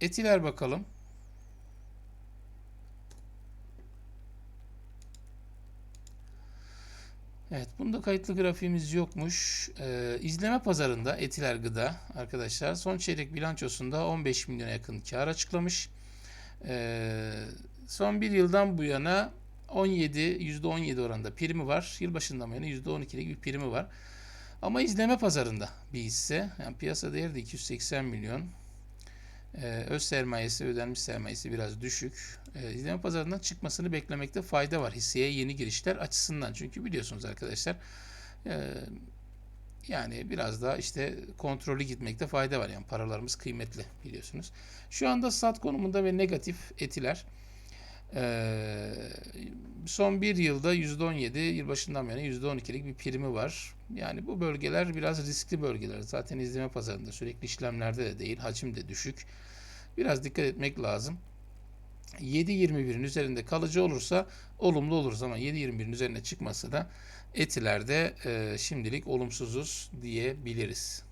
Etiler bakalım. Evet, bunda kayıtlı grafiğimiz yokmuş. Ee, izleme pazarında Etiler Gıda arkadaşlar son çeyrek bilançosunda 15 milyona yakın kar açıklamış. Ee, son bir yıldan bu yana 17, %17 oranında primi var. Yılbaşından bu yana %12'lik bir primi var. Ama izleme pazarında bir hisse. Yani piyasa değeri de 280 milyon. Ee, öz sermayesi, ödenmiş sermayesi biraz düşük. İzleme pazarından çıkmasını beklemekte fayda var hisseye yeni girişler açısından. Çünkü biliyorsunuz arkadaşlar e, yani biraz daha işte kontrollü gitmekte fayda var. Yani paralarımız kıymetli biliyorsunuz. Şu anda sat konumunda ve negatif etiler. Ee, son bir yılda %17, yılbaşından beri %12'lik bir primi var. Yani bu bölgeler biraz riskli bölgeler. Zaten izleme pazarında sürekli işlemlerde de değil, hacim de düşük. Biraz dikkat etmek lazım. 7.21'in üzerinde kalıcı olursa olumlu oluruz ama 7.21'in üzerine çıkması da etilerde e, şimdilik olumsuzuz diyebiliriz.